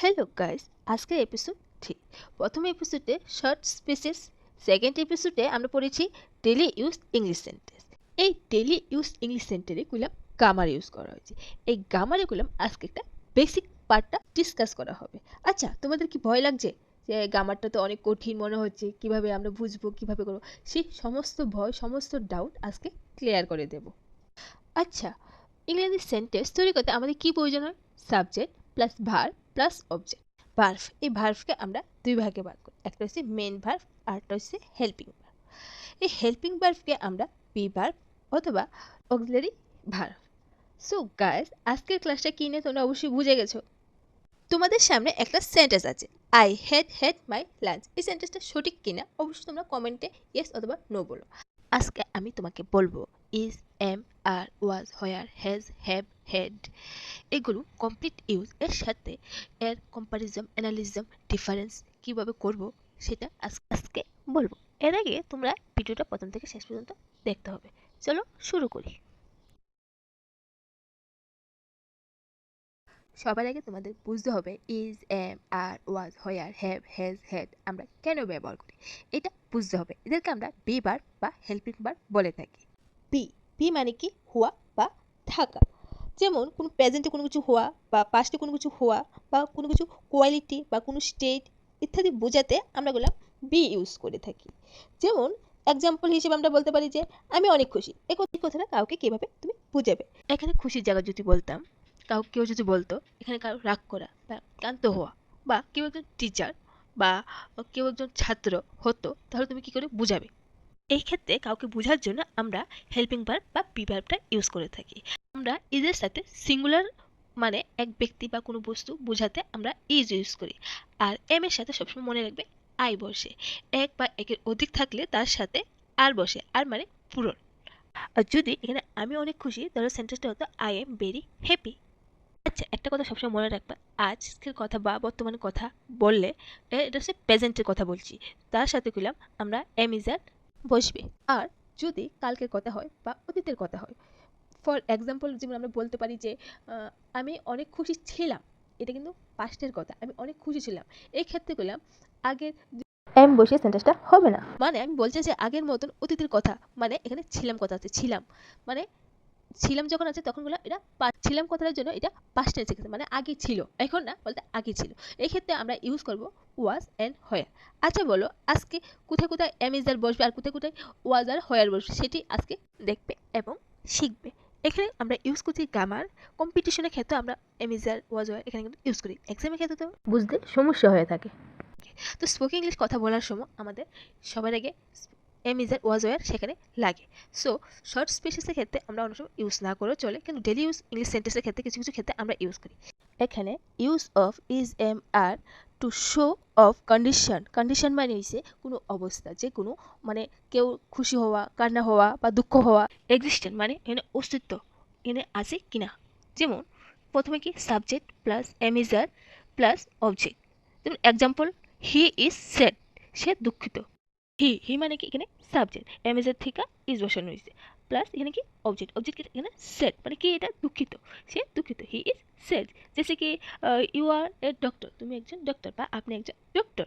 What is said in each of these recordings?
Hello guys, আজকের episode three প্রথম এপিসোডে শর্ট স্পেসেস সেকেন্ড এপিসোডে আমরা পড়েছি ডেলি ইউজ ইংলিশ সেন্টেন্স এই ডেলি ইউজ ইংলিশ সেন্টেন্সে কুলাম গামার ইউজ করা হয়েছে। এই গামারে কুলাম আজকে একটা বেসিক পার্টটা ডিসকাস করা হবে। আচ্ছা তোমাদের কি ভয় লাগছে যে গামারটা তো অনেক কঠিন মনে হচ্ছে, কীভাবে আমরা বুঝব, কীভাবে করব? সেই সমস্ত ভয়, সমস্ত ডাউট আজকে ক্লিয়ার করে দেব। আচ্ছা ইংরেজি সেন্টেন্স তৈরি করতে আমাদের কি প্রয়োজন হয়? Subject plus verb plus object verb এই ভার্ভকে আমরা দুই ভাগে ভাগ করি। একটা হচ্ছে মেন ভার্ভ আর একটা হচ্ছে হেল্পিং ভার্ভ এই হেল্পিং ভার্ভকে আমরা বি ভার্ভ অথবা অক্সিলারি ভার্ভ সো গাইস আজকের ক্লাসটা কী নিয়ে তোমরা অবশ্যই বুঝে গেছো? তোমাদের সামনে একটা সেন্টেন্স আছে। I had had my lunch এই সেন্টেন্সটা সঠিক কিনা অবশ্যই তোমরা কমেন্টে ইয়েস অথবা নো বলো। আজকে আমি তোমাকে বলব is am are was were has have had এগুলো কমপ্লিট ইউজ এর সাথে এর কম্পারিজম অ্যানালিজম ডিফারেন্স কীভাবে করব সেটা আজকে বলব। এর আগে তোমরা ভিডিওটা প্রথম থেকে শেষ পর্যন্ত দেখতে হবে। চলো শুরু করি। সবার আগে তোমাদের বুঝতে হবে is am are was were have has had আমরা কেন ব্যবহার করি? এটা বুঝতে হবে। এদেরকে আমরা বি বার বা হেল্পিং বার বলে থাকি। বি বি মানে কি? হওয়া বা থাকা। যেমন কোনো প্রেজেন্টে কোনো কিছু হওয়া বা পাস্টে কোনো কিছু হওয়া বা কোনো কিছু কোয়ালিটি বা কোনো স্টেট ইত্যাদি বোঝাতে আমরা গুলো বি ইউজ করে থাকি। যেমন এক্সাম্পল হিসেবে আমরা বলতে পারি যে, আমি অনেক খুশি। এই কথাটা কাউকে কীভাবে তুমি বুঝাবে? এখানে খুশির জায়গা যদি বলতাম, কাউ কেউ যদি বলতো, এখানে কারও রাগ করা বা ক্লান্ত হওয়া বা কেউ একজন টিচার বা কেউ একজন ছাত্র হতো, তাহলে তুমি কি করে বুঝাবে? এই ক্ষেত্রে কাউকে বোঝার জন্য আমরা হেল্পিং ভার্ব বা বি ভার্বটা ইউজ করে থাকি। আমরা ইজের সাথে সিঙ্গুলার মানে এক ব্যক্তি বা কোনো বস্তু বোঝাতে আমরা ইজ ইউজ করি। আর এম এর সাথে সবসময় মনে রাখবে আই বসে। এক বা একের অধিক থাকলে তার সাথে আর বসে। আর মানে পূরণ। আর যদি এখানে আমি অনেক খুশি, তাহলে সেন্টেন্সটা হতো আই এম ভেরি হ্যাপি আচ্ছা একটা কথা সবসময় মনে রাখবা। আজকের কথা বা বর্তমানে কথা বললে এটা হচ্ছে প্রেজেন্টের কথা বলছি। তার সাথে করলাম আমরা এম ইজ আর বসবে। আর যদি কালকের কথা হয় বা অতীতের কথা হয় ফর এক্সাম্পল যেমন আমরা বলতে পারি যে আমি অনেক খুশি ছিলাম, এটা কিন্তু পাস্টের কথা, আমি অনেক খুশি ছিলাম। এই ক্ষেত্রে বললাম, আগের এম বসে সেন্টেন্সটা হবে না। মানে আমি বলছি যে আগের মতন অতীতের কথা মানে এখানে ছিলাম কথা আছে, ছিলাম। মানে ছিলাম যখন আছে তখন বললাম এটা ছিলাম কথাটার জন্য এটা পাস্ট টেন্সে ক্ষেত্রে মানে আগে ছিল। এখন না বলতে আগে ছিল। এই ক্ষেত্রে আমরা ইউজ করব ওয়াজ অ্যান্ড হয়ার আচ্ছা বলো আজকে কোথায় কোথায় অ্যামিজার বসবে আর কোথায় কোথায় ওয়াজ আর হয়ার বসবে সেটি আজকে দেখবে এবং শিখবে। এখানে আমরা ইউজ করছি গ্রামার কম্পিটিশনের ক্ষেত্রে আমরা অ্যামিজার ওয়াজ ওয়ার এখানে কিন্তু ইউজ করি। এক্সামের ক্ষেত্রে তো বুঝতে সমস্যা হয়ে থাকে। তো স্পোকেন ইংলিশ কথা বলার সময় আমাদের সবার আগে এমিজার ওয়াজ ওয়ার সেখানে লাগে। সো শর্ট স্পেসেসের ক্ষেত্রে আমরা অনেক সময় ইউজ না করেও চলে, কিন্তু ডেলি ইউজ ইংলিশ সেন্টেন্সের ক্ষেত্রে কিছু কিছু ক্ষেত্রে আমরা ইউজ করি। এখানে use of is am are to show of condition condition মানে হচ্ছে কোনো অবস্থা, যে কোনো মানে কেউ খুশি হওয়া, কান্না হওয়া বা দুঃখ হওয়া। এক্সিস্টেন্ট মানে এখানে অস্তিত্ব, এখানে আছে কিনা। যেমন, প্রথমে কি subject plus am is are plus object যেমন এক্সাম্পল হি ইজ সেড সে দুঃখিত। হি হি মানে কি? এখানে সাবজেক্ট এমিজার থেকে ইজ বসানো হয়েছে প্লাস এখানে কি? অবজেক্ট অবজেক্ট এখানে সেট মানে কি এটা? দুঃখিত। সে দুঃখিত। হি ইজ সেড জেসে কি? ইউ আর এ ডক্টর তুমি একজন ডক্টর বা আপনি একজন doctor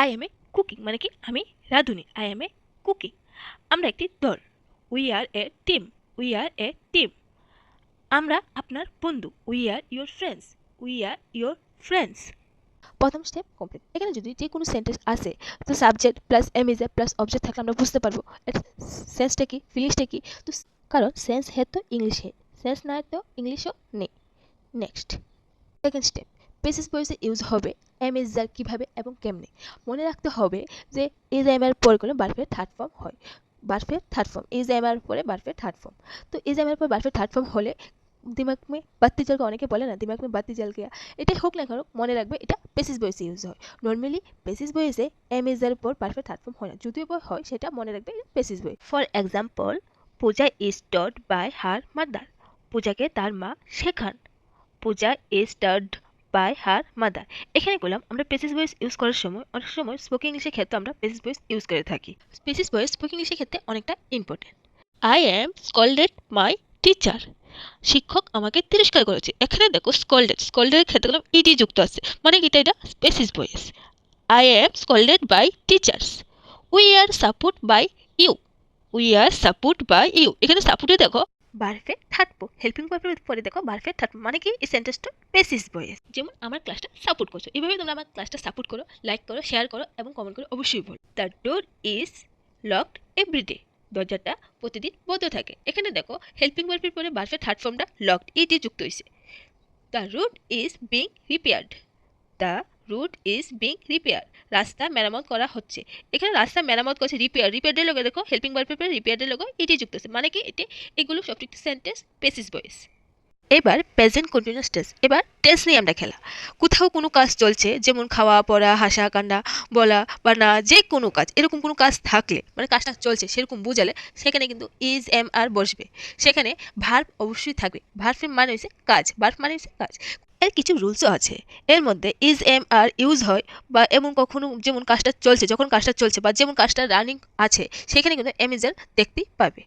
I am a cooking মানে কি? আমি রাঁধুনি। আই এম এ কুকিং আমরা একটি দল। We are a team we are a team আমরা আপনার বন্ধু। We are your friends we are your friends প্রথম স্টেপ কমপ্লিট এখানে যদি যে কোনো সেন্টেন্স আসে, তো subject plus am is are plus object থাকলে আমরা বুঝতে পারব। সেন্সটা কি? ফিলিংসটা কি? তো কারণ সেন্স হে তো ইংলিশ হে সেন্স না তো ইংলিশও নেই। নেক্সট সেকেন্ড স্টেপ বেসিস বয়েসে ইউজ হবে। এমিজার কীভাবে এবং কেমনে। মনে রাখতে হবে যে ইজ এম এর পরে কোনো বার্ফের থার্ড ফর্ম হয়। বার্ফের থার্ড ফর্ম ইজ এম এর পরে বার্ফের থার্ড ফর্ম তো ইজ এম এর পর বার্ফের থার্ড ফর্ম হলে দিমাগ মে বাত্তি জল অনেকে বলে না, দিমাগ মে বাত্তি জল গিয়া। এটাই হোক না কারণ মনে রাখবে এটা বেসিস বয়েসে ইউজ হয়। নর্মালি বেসিস বয়েসে এম এর উপর পারফেক্ট থার্ড ফর্ম হয় না। যদিও হয়, সেটা মনে রাখবে passive voice for example Puja is taught by her mother পূজাকে তার মা শেখান। Puja is taught by her mother এখানে বললাম, আমরা পেসিস ভয়েস ইউজ করার সময়, অনেক সময় স্পোকেন ইংলিশের ক্ষেত্রে আমরা পেসিস ভয়েস ইউজ করে থাকি। পেসিস ভয়েস স্পোকেন ইংলিশের ক্ষেত্রে অনেকটা important I am scolded my teacher শিক্ষক আমাকে তিরস্কার করেছে। এখানে দেখো স্কল্ডেড স্কল্ডেড ক্ষেত্রে কোনো ইডি যুক্ত আছে। মানে কি এটা? Passive voice I am scolded by teachers we are support by you we are support by you এখানে সাপোর্টে দেখো, বারফে থাকব। হেল্পিং ভার্বের পরে দেখো, বারফে থাকব। মানে কি? সেন্টেন্সটা বেসিস ভয়েস যেমন আমার ক্লাসটা সাপোর্ট করছ। এভাবে তোমরা আমার ক্লাসটা সাপোর্ট করো লাইক করো শেয়ার করো এবং কমেন্ট করো, অবশ্যই বলো। The door is locked every day দরজাটা প্রতিদিন বন্ধ থাকে। এখানে দেখো হেল্পিং ভার্বের পরে বার্ফের থার্ড ফর্মটা লকড ইটি যুক্ত হয়েছে। The route is being repaired the route is being repair রাস্তা মেরামত করা হচ্ছে। এখানে রাস্তা মেরামত করছে রিপেয়ার রিপেয়ারের লগে দেখো হেল্পিং ভার্বের পরে রিপেয়ারের লোক এটি যুক্ত আছে মানে কি? এটি, এগুলো সব সেন্টেন্স বেসিস ভয়েস এবার প্রেজেন্ট কন্টিনিউয়াস টেস্ট এবার টেস্ট নিয়ে আমরা খেলা। কোথাও কোনো কাজ চলছে, যেমন খাওয়া, পড়া, হাসা, কান্না, বলা বা না, যে কোনো কাজ, এরকম কোনো কাজ থাকলে মানে কাজটা চলছে সেরকম বোঝালে, সেখানে কিন্তু ইজ এম আর বসবে। সেখানে ভার্ভ অবশ্যই থাকবে। ভার্বের মানে হচ্ছে কাজ ভার্ব মানে হচ্ছে কাজ। এর কিছু রুলসও আছে। এর মধ্যে ইজ এম আর ইউজ হয় বা এমন কখনো যেমন কাজটা চলছে, যখন কাজটা চলছে বা যেমন কাজটা রানিং আছে, সেখানে কিন্তু এম ইজ দেখতেই পাবে।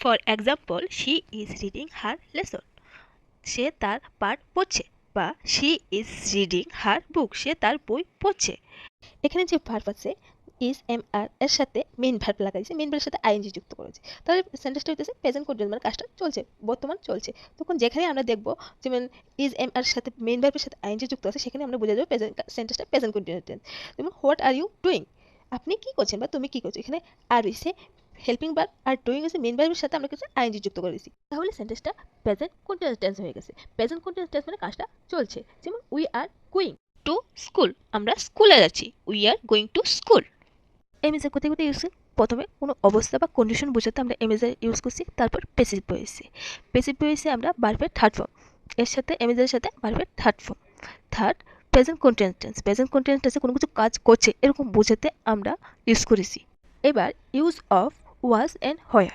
For example she is reading her lesson সে তার পাঠ পড়ছে বা she is reading her book সে তার বই পড়ছে। এখানে যে ভার্ব আছে ইজ এম আর এর সাথে মেইন ভার্ব লাগাইছে মেইন ভার্বের সাথে আইএনজি যুক্ত করেছে। তাহলে সেন্টেন্সটা হইতেছে প্রেজেন্ট কন্টিনিউয়াস মানে কাজটা চলছে, বর্তমান চলছে। তখন যেখানে আমরা দেখব যেমন ইজ এম আর সাথে মেইন ভার্বের সাথে আইএনজি যুক্ত আছে, সেখানে আমরা বোঝা যাবে প্রেজেন্ট সেন্টেন্সটা প্রেজেন্ট কন্টিনিউয়াস টেন্স যেমন হোয়াট আর ইউ ডুইং আপনি কি করছেন বা তুমি কি করছ? এখানে আর হইছে হেল্পিং ভার্ব আর ডুইং হচ্ছে মেইন ভার্বের সাথে আমরা কিছু আইএনজি যুক্ত করেছি তাহলে সেন্টেন্সটা প্রেজেন্ট কন্টিনিউয়াস টেন্স হয়ে গেছে। প্রেজেন্ট কন্টিনিউয়াস টেন্স মানে কাজটা চলছে। যেমন we are going to school আমরা স্কুলে যাচ্ছি। We are going to school এমএজের কোথায় কোথায় ইউজ প্রথমে কোনো অবস্থা বা কন্ডিশন বোঝাতে আমরা এমএজের ইউজ করছি, তারপর পেসিভ বয়েসে পেসিভ বয়েসে আমরা বার্বের থার্ড ফর্ম এর সাথে এমএজের সাথে বার্বের third form third present continuous tense present continuous টেন্সে কোনো কিছু কাজ করছে, এরকম বোঝাতে আমরা ইউজ করেছি। এবার use of was and were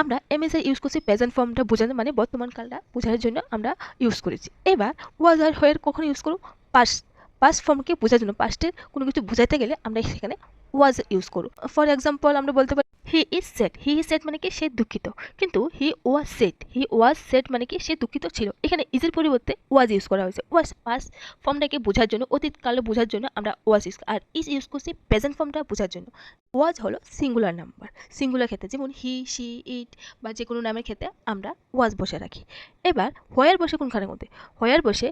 আমরা এমএসআই ইউজ করছি প্রেজেন্ট ফর্মটা বোঝানো মানে বর্তমান কালটা বোঝানোর জন্য আমরা ইউজ করেছি। এবার ওয়াজ আর হোয়ার কখন ইউজ করব? পাস্ট পাস্ট ফর্মকে বোঝার জন্য পাস্টের কোনো কিছু বোঝাতে গেলে আমরা সেখানে ওয়াজ ইউজ করব ফর এক্সাম্পল আমরা বলতে পারি he is sad he is sad মানে কি? সে দুঃখিত। কিন্তু হি was set he was set মানে কি? সে দুঃখিত ছিল। এখানে ইজের পরিবর্তে ওয়াজ ইউজ করা হয়েছে। ওয়াজ পাস্ট ফর্মটাকে বোঝার জন্য অতীতকালে বোঝার জন্য আমরা ওয়াজ ইউজ আর ইজ ইউজ করছি প্রেজেন্ট ফর্মটা বোঝার জন্য। ওয়াজ হলো সিঙ্গুলার নাম্বার সিঙ্গুলার ক্ষেত্রে যেমন হি সি ইট বা যে কোনো নামের ক্ষেত্রে আমরা ওয়াজ বসে রাখি। এবার হোয়ার বসে কোন কোনখানের মধ্যে? হোয়ার বসে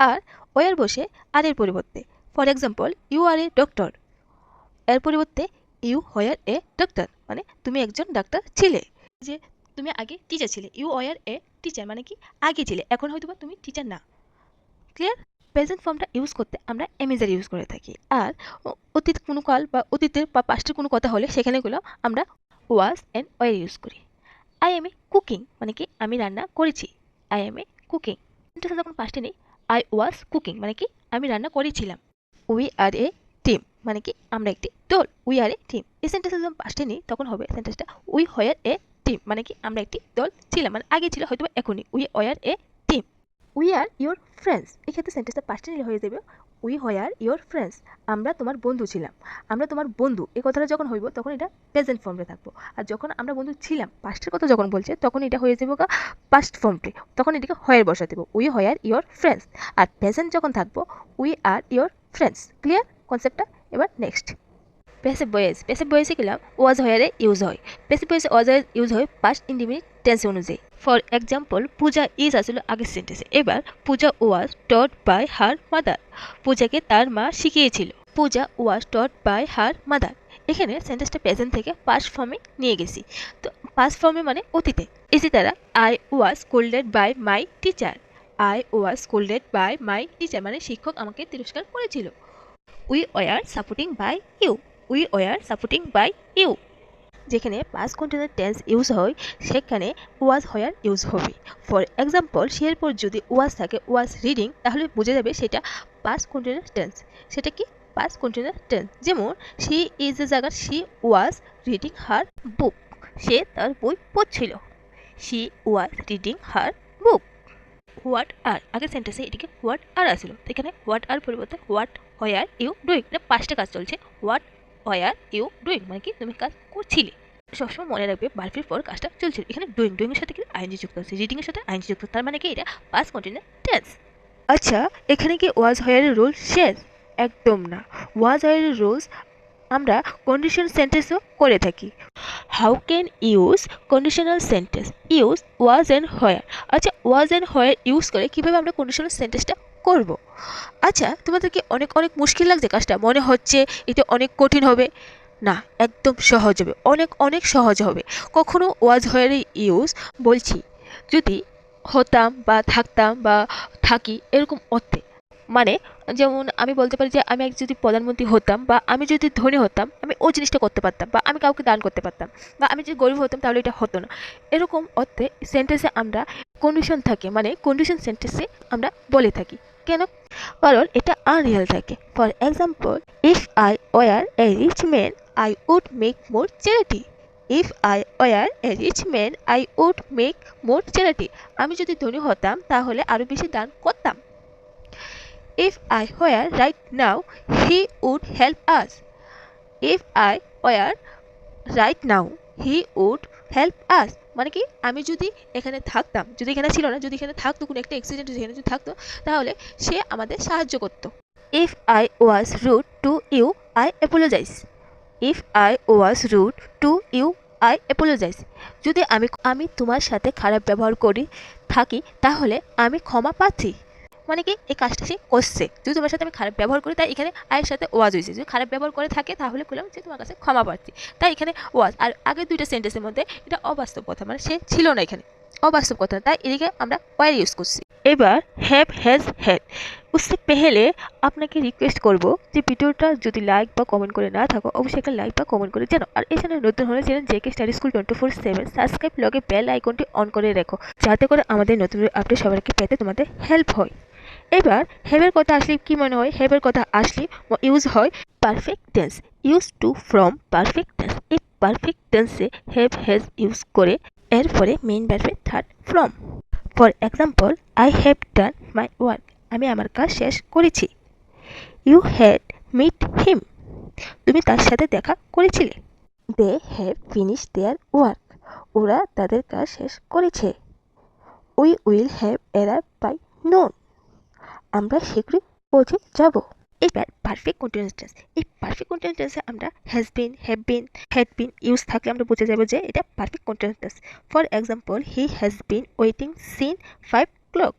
আর ওয়ার বসে আর এর পরিবর্তে। For example you are a doctor এর পরিবর্তে ইউ হোয়ার এ ডক্টর মানে তুমি একজন ডাক্তার ছিলে। যে তুমি আগে টিচার ছিলে, ইউ ওয়ার এ টিচার মানে কি? আগে ছিলে, এখন হয়তো তুমি টিচার না। ক্লিয়ার প্রেজেন্ট ফর্মটা ইউজ করতে আমরা এমেজার ইউজ করে থাকি। আর অতীত কোনো কাল বা অতীতের বা পাস্টের কোনো কথা হলে সেখানেগুলো আমরা ওয়াজ অ্যান্ড ওয়ার ইউজ করি। আই এম এ কুকিং মানে কি? আমি রান্না করেছি। আই এম এ কুকিং যখন পাস্টে নেই। আই ওয়াজ কুকিং মানে কি? আমি রান্না করেছিলাম। উই আর এ মানে কি, আমরা একটি দল উই আর এ টিম এই সেন্টেন্সটা যখন পাস্টে নেই, তখন হবে সেন্টেন্সটা উই হয়ার এ টিম মানে কি, আমরা একটি দল ছিলাম মানে আগে ছিল হয়তো এখনই। We were a team we are your friends এক্ষেত্রে সেন্টেন্সটা পাস্টে নিলে হয়ে যাবে উই হয়ার ইয়োর ফ্রেন্ডস আমরা তোমার বন্ধু ছিলাম। আমরা তোমার বন্ধু। এই কথাটা যখন হইব, তখন এটা প্রেজেন্ট ফর্মে থাকব। আর যখন আমরা বন্ধু ছিলাম পাস্টের কথা যখন বলছে, তখন এটা হয়ে যাবে পাস্ট ফর্মটি তখন এটিকে হয়ার বসা দেবো উই হয়ার ইয়োর ফ্রেন্ডস আর প্রেজেন্ট যখন থাকব we are your friends clear কনসেপ্টটা এবার নেক্সট প্যাসিভ ভয়েস প্যাসিভ ভয়েসে গেলাম ওয়াজ হয়ারে ইউজ হয়। প্যাসিভ ভয়েসে ওয়াজ হয়ার ইউজ হয় পাস্ট ইন্ডিমিনিট টেন্স অনুযায়ী। ফর এক্সাম্পল পূজা ইজ আসলে আগের সেন্টেন্সে এবার পূজা ওয়াজ টট বাই হার মাদার পূজাকে তার মা শিখিয়েছিল। পূজা ওয়াজ টট বাই হার মাদার এখানে সেন্টেন্সটা প্রেজেন্ট থেকে পাস্ট ফর্মে নিয়ে গেছি। তো পাস্ট ফর্মে মানে অতীতে। ইসি তারা I was scolded by my teacher I was scolded by my teacher মানে শিক্ষক আমাকে তিরস্কার করেছিল। We were supporting by you we were supporting by you যেখানে পাস কন্টিনিউয়াস টেন্স ইউজ হয়, সেখানে ওয়াজ হয়ার ইউজ হবে। ফর এক্সাম্পল সের পর যদি ওয়াজ থাকে ওয়াজ রিডিং তাহলে বোঝা যাবে সেটা পাস কন্টিনিউয়াস টেন্স সেটা কি? পাস কন্টিনিউয়াস টেন্স যেমন সি ইজ এ জায়গা she was reading her book সে তার বই পড়ছিল। She was reading her book what are আগের সেন্টেন্সে এটিকে হোয়াট আর আসছিল এখানে হোয়াট আর পরিবর্তে হোয়াট হোয়ার ইউ ডুইং এটা পাঁচটা কাজ চলছে। হোয়াট হোয়ার ইউ ডুইং মানে কি? তুমি কাজ করছিলে। সবসময় মনে রাখবে বারফির পর কাজটা চলছিল। এখানে ডুইং ডুইং এর সাথে কি আইনজি যুক্ত আছে। রিডিং এর সাথে আইনজি যুক্ত। তার মানে কি? এটা পাস কন্টিনিউ টেন্স আচ্ছা এখানে কি ওয়াজ হয়ারের রোল শেষ? একদম না। ওয়াজ হয়ারের রোলস আমরা কন্ডিশন সেন্টেন্সও করে থাকি। How can use conditional sentence use was and were আচ্ছা ওয়াজ অ্যান্ড হয়ার ইউজ করে কীভাবে আমরা কন্ডিশনাল সেন্টেন্সটা করব? আচ্ছা তোমাদের কি অনেক অনেক মুশকিল লাগছে কাজটা। মনে হচ্ছে এটা অনেক কঠিন হবে। না, একদম সহজ হবে। অনেক অনেক সহজ হবে। কখনো ওয়াজ হয়ারের ইউজ বলছি, যদি হতাম বা থাকতাম বা থাকি এরকম অর্থে। মানে যেমন আমি বলতে পারি যে আমি যদি প্রধানমন্ত্রী হতাম বা আমি যদি ধনী হতাম, আমি ওই জিনিসটা করতে পারতাম বা আমি কাউকে দান করতে পারতাম বা আমি যদি গরিব হতাম তাহলে এটা হতো না। এরকম অর্থে সেন্টেন্সে আমরা কন্ডিশন থাকে মানে কন্ডিশন সেন্টেন্সে আমরা বলে থাকি। কেন? কারণ এটা আনরিয়াল থাকে। For example if I were a rich man I would make more charity if I were a rich man I would make more charity আমি যদি ধনী হতাম, তাহলে আরও বেশি দান করতাম। If I were right now he would help us if I were right now he would help us মানে কি? আমি যদি এখানে থাকতাম, যদি এখানে ছিল না, যদি এখানে থাকতো, কোনো একটা অ্যাক্সিডেন্ট যদি এখানে যদি থাকতো, তাহলে সে আমাদের সাহায্য করত। If I was rude to you I apologize if I was rude to you I apologize যদি আমি আমি তোমার সাথে খারাপ ব্যবহার করি, থাকি, তাহলে আমি ক্ষমা পাচ্ছি মানে কি, এই কাজটা সে করছে। যদি তোমার সাথে আমি খারাপ ব্যবহার করি, তাই এখানে আয়ের সাথে ওয়াজ হয়েছে। যদি খারাপ ব্যবহার করে থাকে, তাহলে বললাম যে তোমার কাছে ক্ষমা প্রার্থী। তাই এখানে ওয়াজ। আর আগের দুইটা সেন্টেন্সের মধ্যে এটা অবাস্তব কথা মানে সে ছিল না এখানে। অবাস্তব কথা। তাই এদিকে আমরা ওয়ার ইউজ করছি। এবার হ্যাভ হ্যাজ হ্যাড উসে পেহেলে আপনাকে রিকোয়েস্ট করব যে ভিডিওটা যদি লাইক বা কমেন্ট করে না থাকো, অবশ্যই একটা লাইক বা কমেন্ট করে জানো আর এই চ্যানেল নতুন হলে channel JK study school twenty four seven subscribe লগে বেল আইকনটি অন করে রেখো। যাতে করে আমাদের নতুন আপডেট সবাইকে পেতে তোমাদের হেল্প হয়। এবার হেভের কথা আসলে কি মনে হয়? হেভের কথা আসলে ইউজ হয় perfect tense use to form perfect tense এই পারফেক্ট টেন্সে হ্যাভ হ্যাজ ইউজ করে এরপরে মেইন ভার্বের third form for example I have done my work আমি আমার কাজ শেষ করেছি। ইউ হ্যাড মিট হিম তুমি তার সাথে দেখা করেছিলে। They have finish their work ওরা তাদের কাজ শেষ করেছে। We will have arrive by noon আমরা শীঘ্রই পৌঁছে যাব। এবার পারফেক্ট কন্টিনিউয়াস টেন্স এই পারফেক্ট কন্টিনিউয়াস টেন্সে আমরা has been have been had been use থাকলে আমরা বুঝে যাব যে এটা perfect continuous tense for example he has been waiting since five clock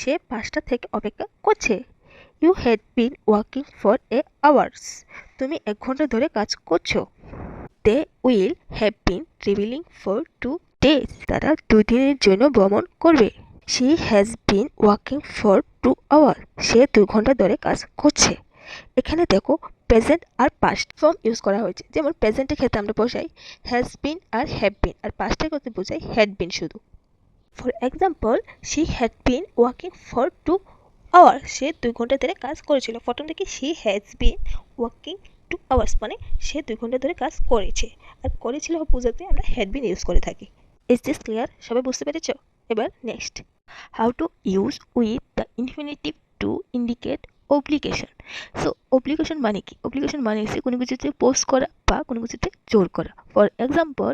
সে পাঁচটা থেকে অপেক্ষা করছে। You had been working for a hours তুমি এক ঘণ্টা ধরে কাজ করছ। They will have been travelling for two days তারা দুদিনের জন্য ভ্রমণ করবে। She has been working for two hour সে দুই ঘণ্টা ধরে কাজ করছে। এখানে দেখো প্রেজেন্ট আর পাস্ট ফর্ম ইউজ করা হয়েছে। যেমন প্রেজেন্টের ক্ষেত্রে আমরা বসাই has been R have been আর পাস্টের ক্ষেত্রে বোঝাই হ্যাড বিন শুধু। For example she had been working for two hour সে দুই ঘণ্টা ধরে কাজ করেছিল। প্রথম থেকে she has been working two hours মানে সে দুই ঘণ্টা ধরে কাজ করেছে। আর করেছিল বোঝাতে আমরা হ্যাড বিন ইউজ করে থাকি। ইজ দিস ক্লিয়ার সবাই বুঝতে পেরেছ? এবার next how to use with the infinitive to indicate obligation so obligation মানে কি? অব্লিগেশন মানে হচ্ছে কোনো কিছুতে পোস্ট করা বা কোনো কিছুতে জোর করা। For example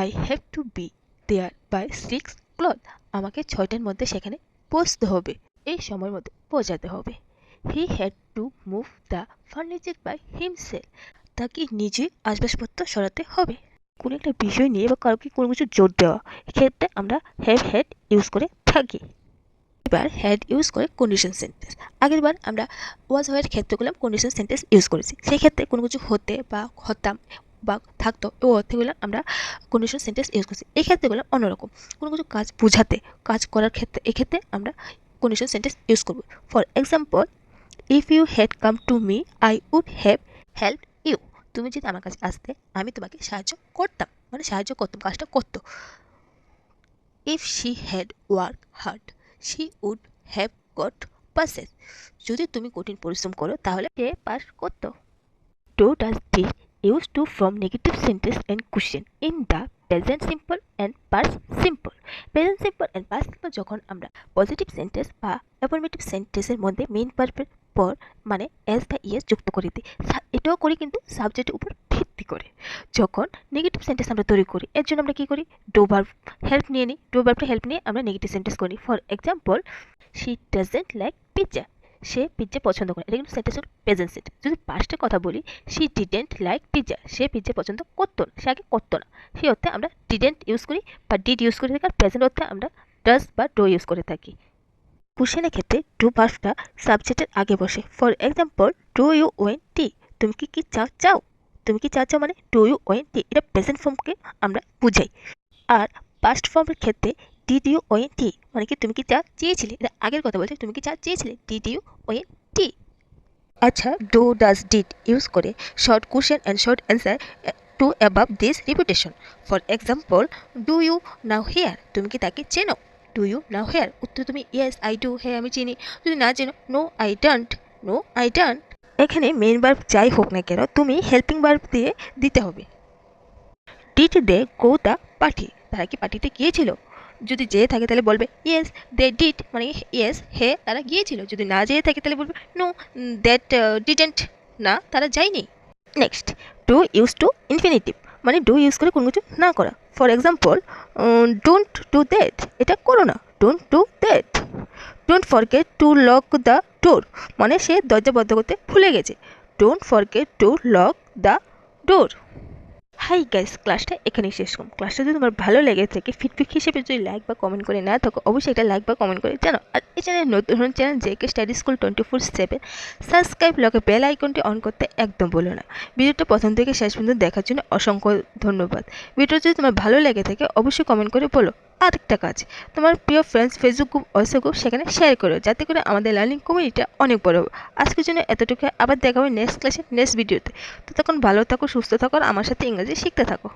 I have to be there by six clock আমাকে ছয়টার মধ্যে সেখানে পৌঁছতে হবে। এই সময়ের মধ্যে পৌঁছাতে হবে। He had to move the furniture by himself তাকে নিজে আসবাবপত্র সরাতে হবে। কোনো একটা বিষয় নিয়ে বা কাউকে কোনো কিছু জোর দেওয়া। এক্ষেত্রে আমরা হ্যাভ হ্যাড ইউজ করে থাকি। এবার হ্যাড ইউজ করে কন্ডিশন সেন্টেন্স আগের বার আমরা ওয়াজ হওয়ার ক্ষেত্রে করলাম কন্ডিশন সেন্টেন্স ইউজ করেছি। সেই ক্ষেত্রে কোনো কিছু হতে বা হতাম বা থাকতো ও অর্থেগুলো আমরা কন্ডিশন সেন্টেন্স ইউজ করছি। এই ক্ষেত্রে করলাম অন্যরকম। কোনো কিছু কাজ বোঝাতে, কাজ করার ক্ষেত্রে এক্ষেত্রে আমরা কন্ডিশন সেন্টেন্স ইউজ করব। For example if you had come to me I would have help you তুমি যদি আমার কাছে আসতে, আমি তোমাকে সাহায্য করতাম। মানে সাহায্য করতাম, কাজটা করতো। If she had work hard she would have got passes যদি তুমি কঠিন পরিশ্রম করো, তাহলে সে পাস করতো। Do does did use to form negative sentence and question in the present simple and past simple present simple and past simple যখন আমরা পজিটিভ সেন্টেন্স বা অ্যাফার্মেটিভ সেন্টেন্সের মধ্যে মেইন পার্পের পর মানে এস বা ইয়েস যুক্ত করে দিই। এটাও করি কিন্তু সাবজেক্টের উপর ভিত্তি করে। যখন নেগেটিভ সেন্টেন্স আমরা তৈরি করি, এর জন্য আমরা কী করি? ডো ভার্ব হেল্প নিয়ে নিই ডো ভার্বটা হেল্প নিয়ে আমরা নেগেটিভ সেন্টেন্স করি। For example she doesn't like pizza say pizza পছন্দ করে এটা কিন্তু সেন্টেন্স হল প্রেজেন্ট সেন্ট যদি পাস্টের কথা বলি শি ডিডেন্ট লাইক পিৎজা সে পিজ্জা পছন্দ করতো না। সে আগে করতো না। সেই অর্থে আমরা ডিডেন্ট ইউজ করি বা ডিড ইউজ করে থাকি। আর প্রেজেন্ট অর্থে আমরা ডাস বা ডো ইউজ করে থাকি। কোশ্চেনের ক্ষেত্রে ডু ভার্বটা সাবজেক্টের আগে বসে। For example do you want tea তুমি কি কি চাও? চাও। তুমি কি চাও মানে? ডু ইউ ওয়েন টি এটা প্রেজেন্ট ফর্মকে আমরা বুঝাই। আর পাস্ট ফর্মের ক্ষেত্রে ডিড ইউ ওয়েন টি মানে কি তুমি কি চা চেয়েছিলে? এটা আগের কথা বলছে, তুমি কি চা চেয়েছিলে? ডিড ইউ ওয়েন টি আচ্ছা ডু ডাজ ডিড ইউজ করে short question and short answer to avoid this repetition for example do you know her তুমি কি তাকে চেনো? ডু ইউ নাও হেয়ার উত্তর তুমি ইয়েস আই ডু হ্যাঁ আমি চিনি। যদি না চেনো no I don't know I don't এখানে মেন বার্ব যাই হোক না কেন, তুমি হেল্পিং বার্ব দিয়ে দিতে হবে। Did they go the party তারা কি পার্টিতে গিয়েছিল? যদি যেয়ে থাকে তাহলে বলবে ইয়েস দে ডিড মানে ইয়েস হে, তারা গিয়েছিল। যদি না যেয়ে থাকে তাহলে বলবে নো দ্যাট ডিডেন্ট না, তারা যায়নি। Next do use to infinitive মানে ডু ইউজ করে কোনো কিছু না করা। For example don't do that এটা করো না। Don't do that don't forget to lock the door. মানে সে দরজা বন্ধ করতে ভুলে গেছে। Don't forget to lock the door hi guys ক্লাসটা এখানেই শেষ করুন ক্লাসটা যদি তোমার ভালো লেগে থাকে ফিডব্যাক হিসেবে যদি লাইক বা কমেন্ট করে না থাকো, অবশ্যই এটা লাইক বা কমেন্ট করে জানো আর এই চ্যানেল নতুন channel J K study school twenty four seven subscribe লগে বেল আইকনটি অন করতে একদম বলো না। ভিডিওটা প্রথম থেকে শেষ পর্যন্ত দেখার জন্য অসংখ্য ধন্যবাদ। ভিডিও যদি তোমার ভালো লেগে থাকে, অবশ্যই কমেন্ট করে বলো। আরেকটা কাজ, তোমার প্রিয় friends Facebook group WhatsApp group সেখানে শেয়ার করো, যাতে করে আমাদের লার্নিং কমিউনিটিটা অনেক বড় আজকের জন্য এতটুকু আবার দেখা হবে নেক্সট ক্লাসে নেক্সট ভিডিওতে তো। তখন ভালো থাকো, সুস্থ থাকো, আর আমার সাথে ইংরেজি শিখতে থাকো।